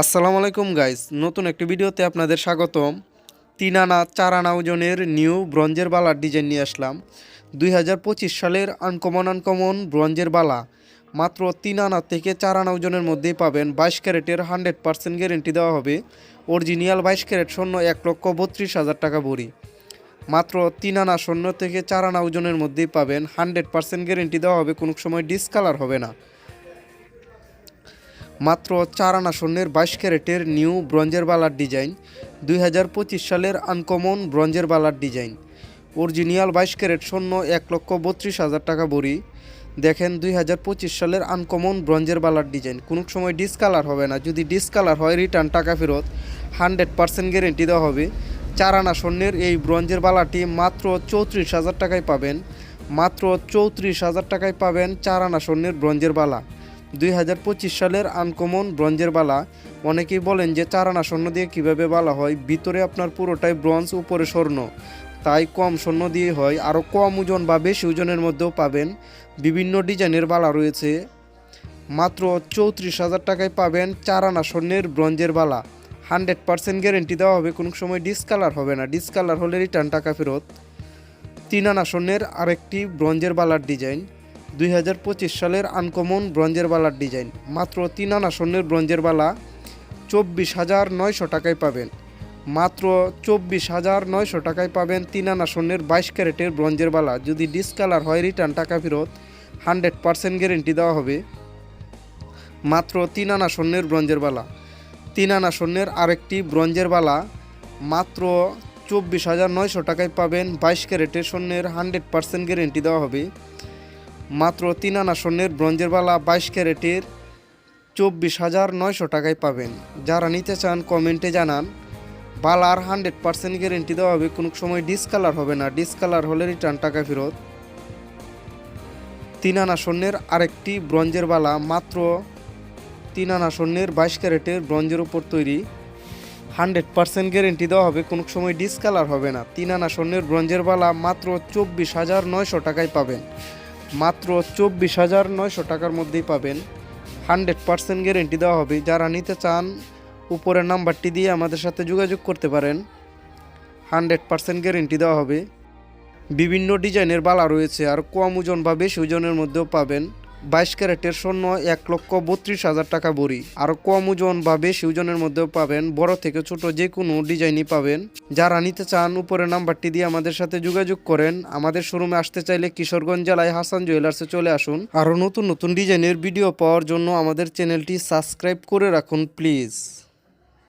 আসসালামু আলাইকুম গাইস নতুন একটি ভিডিওতে আপনাদের স্বাগতম। তিন আনা চার আনা ওজনের নিউ ব্রঞ্জের বালার ডিজাইন নিয়ে আসলাম। দুই হাজার পঁচিশ সালের আনকমন আনকমন ব্রঞ্জের বালা। মাত্র তিন আনা থেকে চার আনা ওজনের মধ্যেই পাবেন বাইশ ক্যারেটের হান্ড্রেড পার্সেন্ট গ্যারেন্টি দেওয়া হবে। অরিজিনিয়াল বাইশ ক্যারেট শূন্য এক লক্ষ বত্রিশ হাজার টাকা ভরি। মাত্র তিন আনা শূন্য থেকে চার আনা ওজনের মধ্যেই পাবেন হান্ড্রেড পার্সেন্ট গ্যারেন্টি দেওয়া হবে, কোনো সময় ডিসকালার হবে না। মাত্র চার আনা স্বর্ণের বাইশ ক্যারেটের নিউ ব্রঞ্জের বালার ডিজাইন, দুই হাজার পঁচিশ সালের আনকমন ব্রঞ্জের বালার ডিজাইন। অরিজিনিয়াল বাইশ ক্যারেট স্বর্ণ এক লক্ষ বত্রিশ হাজার টাকা বড়ি দেখেন দুই হাজার পঁচিশ সালের আনকমন ব্রঞ্জের বালার ডিজাইন। কোনো সময় ডিসকালার হবে না। যদি ডিসকালার হয়, রিটার্ন টাকা ফেরত, হান্ড্রেড পার্সেন্ট গ্যারেন্টি দেওয়া হবে। চার আনা স্বর্ণের এই ব্রঞ্জের বালাটি মাত্র চৌত্রিশ হাজার টাকায় পাবেন। মাত্র চৌত্রিশ হাজার টাকায় পাবেন চার আনা স্বর্ণের ব্রঞ্জের বালা। দুই হাজার পঁচিশ সালের আনকমন ব্রঞ্জের বালা। অনেকেই বলেন যে চার আনা স্বর্ণ দিয়ে কীভাবে বালা হয়, ভিতরে আপনার পুরোটাই ব্রঞ্জ, উপরে স্বর্ণ। তাই কম স্বর্ণ দিয়ে হয় আরও কম ওজন বা বেশি ওজনের মধ্যেও পাবেন। বিভিন্ন ডিজাইনের বালা রয়েছে। মাত্র চৌত্রিশ হাজার টাকায় পাবেন চার আনা স্বর্ণের ব্রঞ্জের বালা। হান্ড্রেড পার্সেন্ট গ্যারেন্টি দেওয়া হবে, কোনো সময় ডিসকালার হবে না। ডিসকালার হলে রিটার্ন টাকা ফেরত। তিন আনা স্বর্ণের আরেকটি ব্রঞ্জের বালার ডিজাইন। দুই হাজার পঁচিশ সালের আনকমন ব্রঞ্জের বালার ডিজাইন। মাত্র তিন আনা স্বর্ণের ব্রঞ্জের বালা চব্বিশ হাজার নয়শো টাকায় পাবেন। মাত্র চব্বিশ হাজার নয়শো টাকায় পাবেন তিন আনা স্বর্ণের বাইশ ক্যারেটের ব্রঞ্জের বালা। যদি ডিসকালার হয় রিটার্ন টাকা ফেরত, হান্ড্রেড পার্সেন্ট গ্যারেন্টি দেওয়া হবে। মাত্র তিন আনা স্বর্ণের ব্রঞ্জের বালা। তিন আনা স্বর্ণের আরেকটি ব্রঞ্জের বালা মাত্র চব্বিশ হাজার নয়শো টাকায় পাবেন বাইশ ক্যারেটের স্বর্ণের হান্ড্রেড পার্সেন্ট গ্যারেন্টি দেওয়া হবে। মাত্র তিন আনা স্বর্ণের ব্রঞ্জের বালা বাইশ ক্যারেটের চব্বিশ হাজার নয়শো টাকায় পাবেন। যারা নিতে চান, কমেন্টে জানান। বালার হান্ড্রেড পার্সেন্ট গ্যারেন্টি দেওয়া হবে। কোনো সময় ডিসকালার হবে না। ডিসকালার হলে রিটার্ন টাকা ফেরত। তিন আনা স্বর্ণের আরেকটি ব্রঞ্জের বালা মাত্র তিন আনা স্বর্ণের বাইশ ক্যারেটের ব্রঞ্জের উপর তৈরি। হান্ড্রেড পার্সেন্ট গ্যারেন্টি দেওয়া হবে। কোনো সময় ডিসকালার হবে না। তিন আনা স্বর্ণের ব্রঞ্জের বালা মাত্র চব্বিশ হাজার নয়শো টাকায় পাবেন। মাত্র চব্বিশ হাজার নয়শো টাকার মধ্যেই পাবেন। হান্ড্রেড পার্সেন্ট গ্যারেন্টি দেওয়া হবে। যারা নিতে চান, উপরের নাম্বারটি দিয়ে আমাদের সাথে যোগাযোগ করতে পারেন। হান্ড্রেড পার্সেন্ট গ্যারেন্টি দেওয়া হবে। বিভিন্ন ডিজাইনের বালা রয়েছে আর কম ওজন বা বেশি ওজনের মধ্যেও পাবেন। বাইশ ক্যারেটের স্বর্ণ এক লক্ষ বত্রিশ হাজার টাকা ভরি আর কম ওজন বা বেশি ওজনের মধ্যেও পাবেন, বড় থেকে ছোট যে কোনো ডিজাইনই পাবেন। যারা নিতে চান উপরে নাম্বারটি দিয়ে আমাদের সাথে যোগাযোগ করেন। আমাদের শোরুমে আসতে চাইলে কিশোরগঞ্জ জেলায় হাসান জুয়েলার্সে চলে আসুন। আরও নতুন নতুন ডিজাইনের ভিডিও পাওয়ার জন্য আমাদের চ্যানেলটি সাবস্ক্রাইব করে রাখুন, প্লিজ।